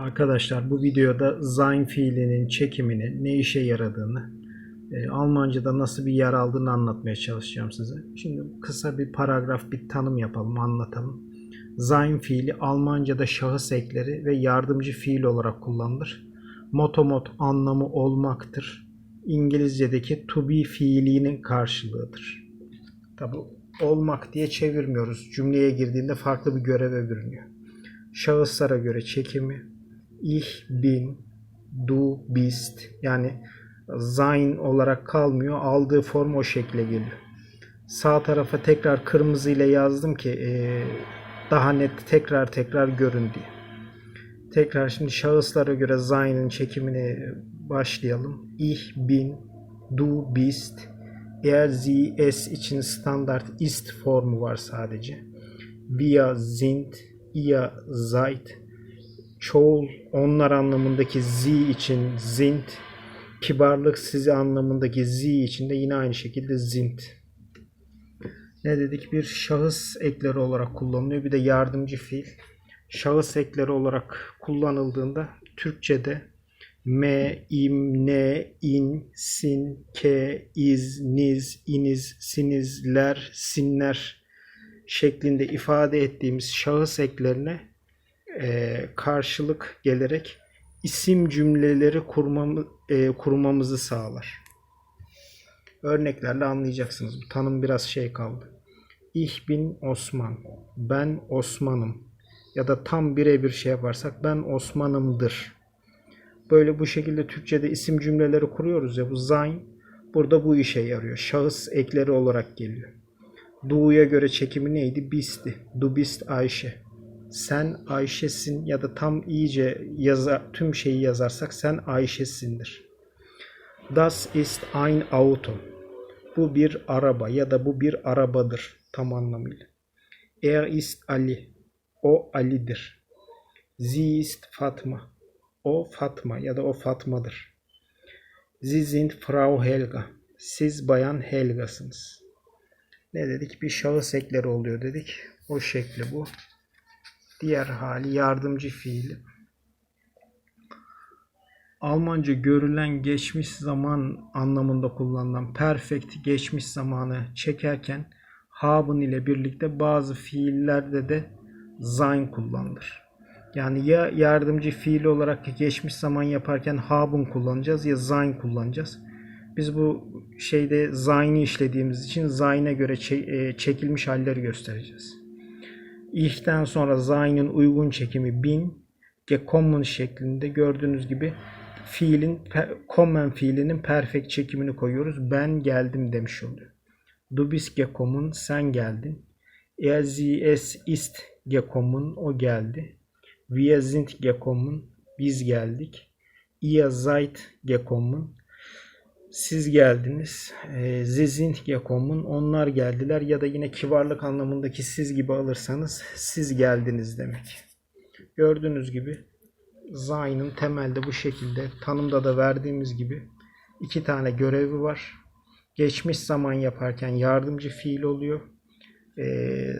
Arkadaşlar bu videoda sein fiilinin çekimini, ne işe yaradığını, e, Almanca'da nasıl bir yer aldığını anlatmaya çalışacağım size. Şimdi kısa bir paragraf, bir tanım yapalım, anlatalım. Sein fiili Almanca'da şahıs ekleri ve yardımcı fiil olarak kullanılır. Motomot anlamı olmaktır. İngilizce'deki to be fiilinin karşılığıdır. Tabi olmak diye çevirmiyoruz. Cümleye girdiğinde farklı bir göreve bürünüyor. Şahıslara göre çekimi ich bin, du bist yani sein olarak kalmıyor. Aldığı form o şekle geliyor. Sağ tarafa tekrar kırmızı ile yazdım ki e, daha net tekrar tekrar görün diye. Tekrar şimdi şahıslara göre sein'in çekimini başlayalım. Ich bin, du bist, eğer sie, es için standart ist formu var sadece. Wir sind, ihr seid. Çoğul onlar anlamındaki sie için sind. Kibarlık sizi anlamındaki sie için de yine aynı şekilde sind. Ne dedik? Bir şahıs ekleri olarak kullanılıyor. Bir de yardımcı fiil. Şahıs ekleri olarak kullanıldığında Türkçe'de me, im, ne, in, sin, ke, iz, niz, iniz, sinizler, sinler şeklinde ifade ettiğimiz şahıs eklerine e, karşılık gelerek isim cümleleri kurmamı, e, kurmamızı sağlar. Örneklerle anlayacaksınız. Bu tanım biraz şey kaldı. Ich bin Osman. Ben Osman'ım. Ya da tam birebir şey yaparsak ben Osman'ımdır. Böyle bu şekilde Türkçe'de isim cümleleri kuruyoruz ya bu sein burada bu işe yarıyor. Şahıs ekleri olarak geliyor. Du'ya göre çekimi neydi? Bist'i. Du bist Ayşe. Sen Ayşe'sin ya da tam iyice yaza, tüm şeyi yazarsak sen Ayşe'sindir. Das ist ein Auto. Bu bir araba ya da bu bir arabadır tam anlamıyla. Er ist Ali. O Ali'dir. Sie ist Fatma. O Fatma ya da o Fatma'dır. Sie sind Frau Helga. Siz bayan Helga'sınız. Ne dedik? Bir şahıs ekleri oluyor dedik. O şekli bu. Diğer hali yardımcı fiili. Almanca görülen geçmiş zaman anlamında kullanılan perfect geçmiş zamanı çekerken haben ile birlikte bazı fiillerde de sein kullanılır. Yani ya yardımcı fiil olarak geçmiş zaman yaparken haben kullanacağız ya sein kullanacağız. Biz bu şeyde sein'i işlediğimiz için sein'e göre çekilmiş halleri göstereceğiz. İh'ten sonra sein'in uygun çekimi bin, gekommen şeklinde gördüğünüz gibi fiilin kommen fiilinin perfect çekimini koyuyoruz. Ben geldim demiş oluyor. Du bist gekommen sen geldin. Er sie es ist gekommen o geldi. Wir sind gekommen biz geldik. Ihr seid gekommen siz geldiniz. E, sind gekommen onlar geldiler ya da yine kibarlık anlamındaki siz gibi alırsanız siz geldiniz demek. Gördüğünüz gibi Zayn'ın temelde bu şekilde tanımda da verdiğimiz gibi iki tane görevi var. Geçmiş zaman yaparken yardımcı fiil oluyor. Ee,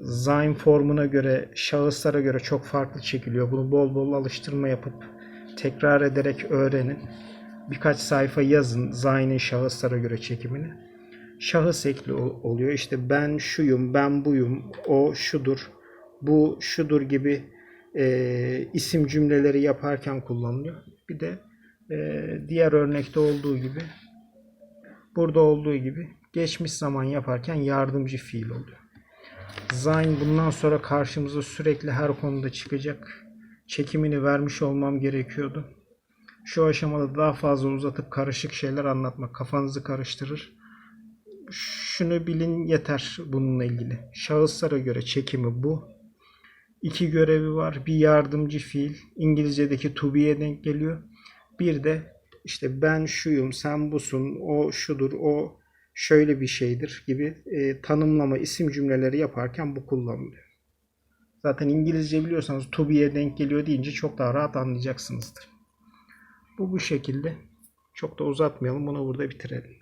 Zayn formuna göre, şahıslara göre çok farklı çekiliyor. Bunu bol bol alıştırma yapıp tekrar ederek öğrenin. Birkaç sayfa yazın Zayn'in şahıslara göre çekimini. Şahıs ekli oluyor. İşte ben şuyum, ben buyum, o şudur, bu şudur gibi e, isim cümleleri yaparken kullanılıyor. Bir de e, diğer örnekte olduğu gibi burada olduğu gibi geçmiş zaman yaparken yardımcı fiil oluyor. Sein bundan sonra karşımıza sürekli her konuda çıkacak. Çekimini vermiş olmam gerekiyordu. Şu aşamada daha fazla uzatıp karışık şeyler anlatmak kafanızı karıştırır. Şunu bilin yeter bununla ilgili. Şahıslara göre çekimi bu. İki görevi var. Bir yardımcı fiil. İngilizce'deki to be'ye denk geliyor. Bir de işte ben şuyum, sen busun, o şudur, o şöyle bir şeydir gibi e, tanımlama isim cümleleri yaparken bu kullanılıyor. Zaten İngilizce biliyorsanız to be'ye denk geliyor deyince çok daha rahat anlayacaksınızdır. Bu bu şekilde. Çok da uzatmayalım. Bunu burada bitirelim.